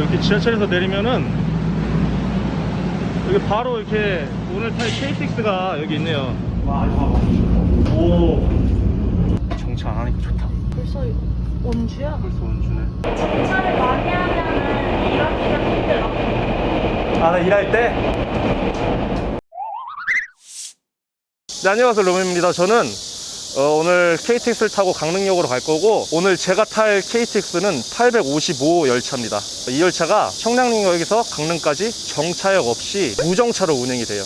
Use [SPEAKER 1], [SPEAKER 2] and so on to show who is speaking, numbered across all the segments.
[SPEAKER 1] 이렇게 지하철에서 내리면은 여기 바로 이렇게 오늘 탈 KTX가 여기 있네요. 와 이거 봐봐. 오. 정차 안 하니까 좋다.
[SPEAKER 2] 벌써 원주야?
[SPEAKER 1] 벌써 원주네.
[SPEAKER 2] 정차를 많이 하면은 일하기가 힘들어.
[SPEAKER 1] 아, 나 일할 때? 네, 안녕하세요. 로맨입니다. 저는 어, 오늘 KTX를 타고 강릉역으로 갈 거고 오늘 제가 탈 KTX는 855 열차입니다. 이 열차가 청량리역에서 강릉까지 정차역 없이 무정차로 운행이 돼요.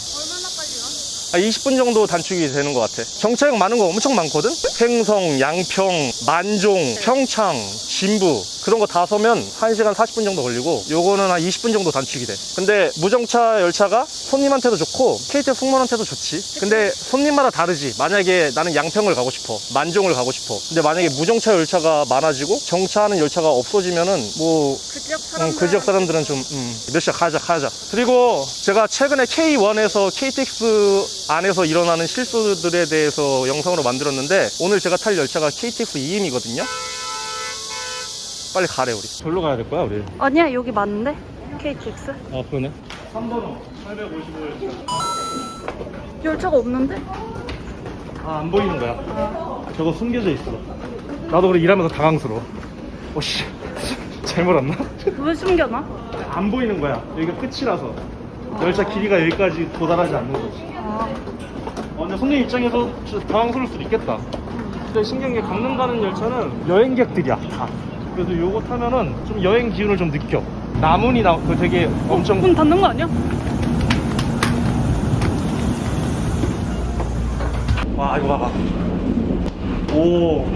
[SPEAKER 1] 아, 20분 정도 단축이 되는 것 같아. 정차역 많은 거 엄청 많거든? 횡성, 양평, 만종, 평창, 진부 그런 거 다 서면 1시간 40분 정도 걸리고 요거는 한 20분 정도 단축이 돼. 근데 무정차 열차가 손님한테도 좋고 KTX 승무원한테도 좋지. 근데 손님마다 다르지. 만약에 나는 양평을 가고 싶어. 만종을 가고 싶어. 근데 만약에 무정차 열차가 많아지고 정차하는 열차가 없어지면은
[SPEAKER 2] 뭐그 지역
[SPEAKER 1] 음,
[SPEAKER 2] 사람들.
[SPEAKER 1] 그 지역 사람들은 좀, 음, 몇 시야 가자, 가자. 그리고 제가 최근에 K1에서 KTX 안에서 일어나는 실수들에 대해서 영상으로 만들었는데 오늘 제가 탈 열차가 KTX 2임이거든요. 빨리 가래, 우리. 절로 가야 될 거야, 우리.
[SPEAKER 2] 아니야 여기 맞는데? KTX?
[SPEAKER 1] 아, 그러네. 3번호, 855 열차.
[SPEAKER 2] 열차가 없는데?
[SPEAKER 1] 아, 안 보이는 거야. 저거 숨겨져 있어. 나도 그래 일하면서 당황스러워. 어, 씨. 잘못 왔나?
[SPEAKER 2] 왜 숨겨놔?
[SPEAKER 1] 안 보이는 거야. 여기가 끝이라서. 열차 길이가 여기까지 도달하지 않는 거지.
[SPEAKER 2] 아,
[SPEAKER 1] 어, 근데 손님 입장에서 진짜 당황스러울 수도 있겠다. 근데 신기한 게 강릉 가는 열차는 여행객들이야. 다. 그래서 요거 타면은 좀 여행 기운을 좀 느껴. 나문이 나, 그 되게 엄청.
[SPEAKER 2] 문 닫는 거 아니야?
[SPEAKER 1] 와, 이거 봐봐. 오.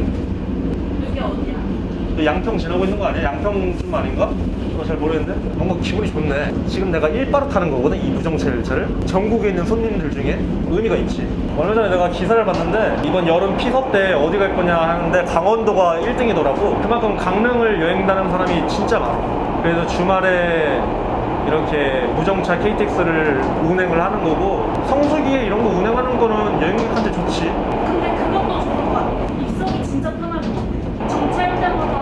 [SPEAKER 1] 너 양평 지나고 있는 거 아니야? 양평쯤 아닌가? 어, 잘 모르겠는데? 뭔가 기분이 좋네. 지금 내가 일바로 타는 거거든, 이 무정차 열차를. 전국에 있는 손님들 중에 의미가 있지. 얼마 전에 내가 기사를 봤는데, 이번 여름 피서 때 어디 갈 거냐 하는데, 강원도가 1등이더라고. 그만큼 강릉을 여행 다는 사람이 진짜 많아. 그래서 주말에 이렇게 무정차 KTX를 운행을 하는 거고, 성수기에 이런 거 운행하는 거는 여행객한테 좋지.
[SPEAKER 2] 근데 그것도 좋은 거 같아. 입성이 진짜 편할 것 같아. 정차할 때마다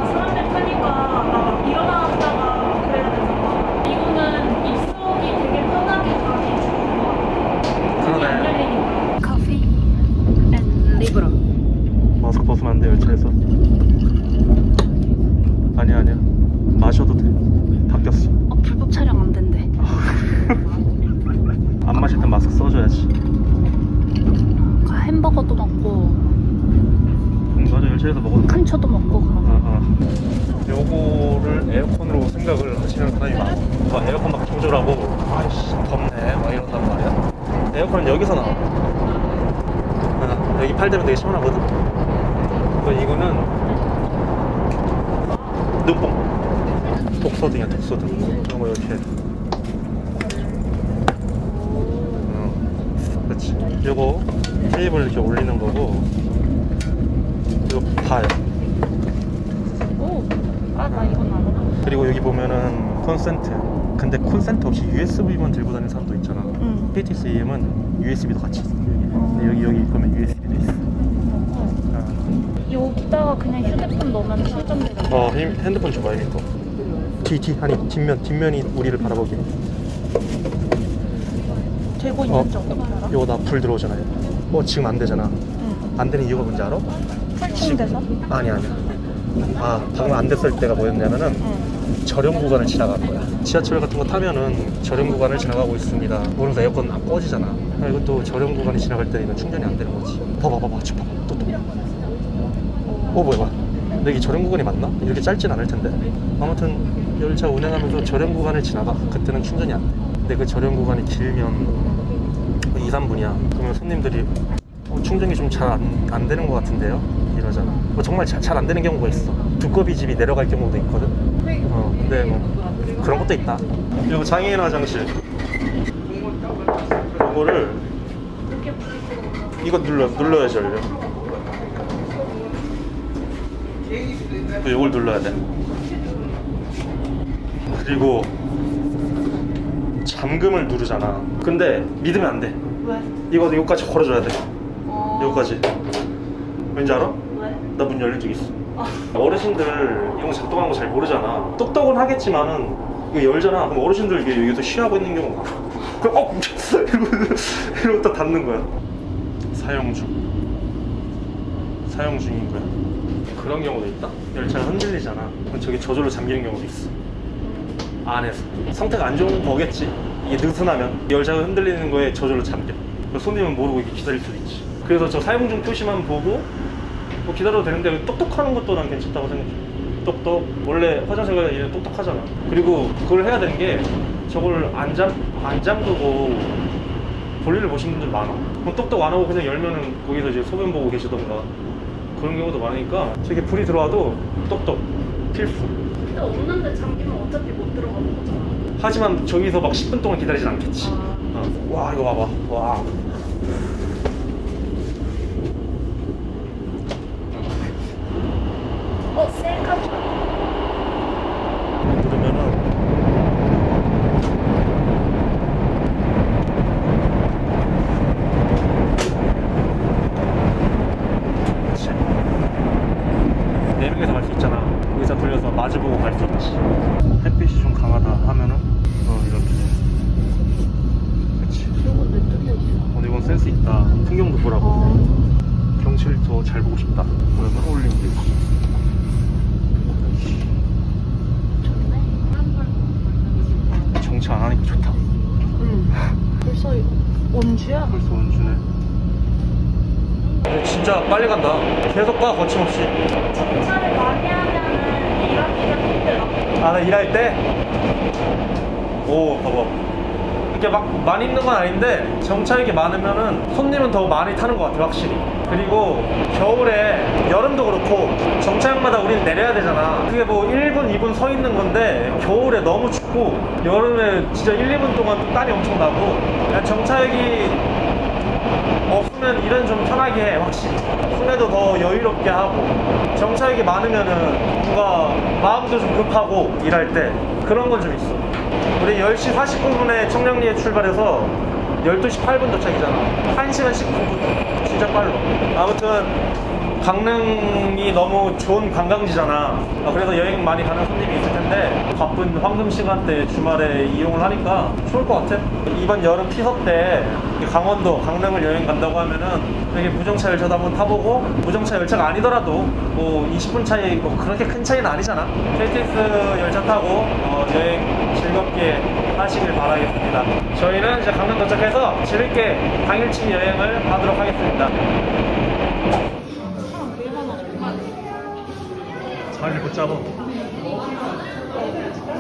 [SPEAKER 1] 마스크 벗으면 안 돼, 열차에서. 아니야, 아니야. 마셔도 돼. 바뀌었어.
[SPEAKER 2] 어, 불법 촬영 안 된대.
[SPEAKER 1] 안 마실 땐 마스크 써줘야지.
[SPEAKER 2] 그 햄버거도 먹고
[SPEAKER 1] 응, 맞아, 열차에서 먹어도 돼.
[SPEAKER 2] 칸초도 먹고 그런 거.
[SPEAKER 1] 어, 어. 요거를 에어컨으로 생각을 하시는 사람이 많아. 막 에어컨 막 조절하고, 아이씨, 덥네. 막 이런단 말이야. 에어컨은 여기서 나와. 어, 여기 팔 대면 되게 시원하거든. 그 이거는 눈뽕. 독서등이야, 독서등. 이런 거 이렇게. 어, 그렇지. 요거 테이블 이렇게 올리는 거고, 이거
[SPEAKER 2] 아 나 이건 알아.
[SPEAKER 1] 그리고 여기 보면은 콘센트. 근데 콘센트 없이 USB만 들고 다니는 사람도 있잖아.
[SPEAKER 2] 응.
[SPEAKER 1] KTX EM은 USB도 같이 있어. 여기. 근데 여기 여기 보면 USB도 있어.
[SPEAKER 2] 여기다가 그냥 휴대폰 넣으면 충전되는 거.
[SPEAKER 1] 어, 힘- 핸드폰 줘봐야겠다. 뒤, 뒤, 아니 뒷면, 뒷면이 우리를 바라보게.
[SPEAKER 2] 되고
[SPEAKER 1] 어,
[SPEAKER 2] 있는지 어 떻게 알아?
[SPEAKER 1] 요거 나 불 들어오잖아요. 어, 지금 안 되잖아.
[SPEAKER 2] 응.
[SPEAKER 1] 안 되는 이유가 뭔지 알아?
[SPEAKER 2] 설정돼서?
[SPEAKER 1] 아니 아니야. 아, 방금 안 됐을 때가 뭐였냐면은
[SPEAKER 2] 응.
[SPEAKER 1] 저렴 구간을 지나간 거야. 지하철 같은 거 타면은 저렴 구간을 지나가고 있습니다. 그러면서 에어컨 안 꺼지잖아. 아, 이것도 저렴 구간이 지나갈 때 이건 충전이 안 되는 거지. 봐봐, 봐봐, 저 봐봐, 또 또. 어, 뭐야, 뭐야. 근데 이게 저렴 구간이 맞나? 이렇게 짧진 않을 텐데. 아무튼 열차 운행하면서 저렴 구간을 지나가. 그때는 충전이 안 돼. 근데 그 저렴 구간이 길면 2, 3분이야. 그러면 손님들이 어, 충전이 좀 잘안안 되는 것 같은데요? 이러잖아. 뭐 정말 잘 안 되는 경우가 있어. 두꺼비 집이 내려갈 경우도 있거든. 어, 근데 뭐 그런 것도 있다. 이거 장애인 화장실. 이거를 이거 눌러 눌러야지 열려. 또 이걸 눌러야 돼. 그리고 잠금을 누르잖아. 근데 믿으면 안 돼.
[SPEAKER 2] 왜?
[SPEAKER 1] 이거 이거까지 걸어줘야 돼.
[SPEAKER 2] 어...
[SPEAKER 1] 이거까지. 왠지 알아?
[SPEAKER 2] 왜?
[SPEAKER 1] 나문 열린 적 있어.
[SPEAKER 2] 아.
[SPEAKER 1] 어르신들 이런 거 작동하는 거 잘 모르잖아. 똑똑은 하겠지만은 이거 열잖아. 그럼 어르신들 이게 여기서 쉬하고 있는 경우가. 그럼 어 이러고 이러고 딱 닫는 거야. 사용 중. 사용 중인 거야. 그런 경우도 있다. 열차가 흔들리잖아. 그럼 저게 저절로 잠기는 경우도 있어. 안에서 상태가 안 좋은 거겠지. 이게 느슨하면 열차가 흔들리는 거에 저절로 잠겨. 손님은 모르고 이렇게 기다릴 수도 있지. 그래서 저 사용 중 표시만 보고 뭐 기다려도 되는데 똑똑하는 것도 난 괜찮다고 생각해. 똑똑 원래 화장실 가면 얘는 똑똑하잖아. 그리고 그걸 해야 되는 게 저걸 안 잠 안 잠그고 볼일을 보신 분들 많아. 그럼 똑똑 안 하고 그냥 열면은 거기서 이제 소변 보고 계시던가 그런 경우도 많으니까 저게 불이 들어와도 똑똑 필수.
[SPEAKER 2] 근데 없는데 잠기면 어차피 못 들어가는 거잖아.
[SPEAKER 1] 하지만 저기서 막 10분 동안 기다리진 않겠지.
[SPEAKER 2] 아.
[SPEAKER 1] 어. 와 이거 봐봐. 와.
[SPEAKER 2] 어, 셀카
[SPEAKER 1] 누르면은 그렇지. 네 명이서 갈 수 있잖아. 의자 돌려서 마주보고 갈 수 있지. 햇빛이 좀 강하다 하면은 어 이렇게. 그렇지.
[SPEAKER 2] 이건 왜 뚫려 있어?
[SPEAKER 1] 오늘 이건 센스 있다. 풍경도 보라고. 경치를 더잘 보고 싶다. 그러면 올리면 되지. 정치 안 하니까 좋다.
[SPEAKER 2] 응. 벌써 원주야?
[SPEAKER 1] 벌써 원주네. 진짜 빨리 간다. 계속 가 거침없이.
[SPEAKER 2] 차를 많이 하면은 일하기가 힘들어.
[SPEAKER 1] 아, 나 일할 때? 오, 봐봐. 이렇게 막 많이 있는 건 아닌데 정차역이 많으면은 손님은 더 많이 타는 것 같아, 확실히. 그리고 겨울에 여름도 그렇고 정차역마다 우리는 내려야 되잖아. 그게 뭐 1분, 2분 서 있는 건데 겨울에 너무 춥고 여름에 진짜 1, 2분 동안 또 땀이 엄청 나고 정차역이 없으면 일은 좀 편하게 해 확실히 순회도 더 여유롭게 하고 정차역이 많으면은 뭔가 마음도 좀 급하고 일할 때 그런 건 좀 있어 우리 10시 49분에 청량리에 출발해서 12시 8분 도착이잖아. 1시간 19분. 진짜 빨라. 아무튼 강릉이 너무 좋은 관광지잖아. 아, 그래서 여행 많이 가는 손님이 있을 텐데 바쁜 황금 시간대 주말에 이용을 하니까 좋을 것 같아. 이번 여름 피서 때 강원도 강릉을 여행 간다고 하면은 되게 무정차 열차도 한번 타보고 무정차 열차가 아니더라도 뭐 20분 차이 뭐 그렇게 큰 차이는 아니잖아. KTX 열차 타고 어, 여행 즐겁게 하시길 바라겠습니다. 저희는 이제 강릉 도착해서 재밌게 당일치 여행을 하도록 하겠습니다. 자리를 붙잡아.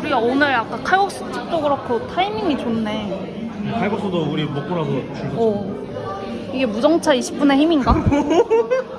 [SPEAKER 2] 우리가 오늘 아까 칼국수 집도 그렇고 타이밍이 좋네.
[SPEAKER 1] 칼국수도 우리 먹고 나서 줄 섰어.
[SPEAKER 2] 오. 이게 무정차 20분의 힘인가?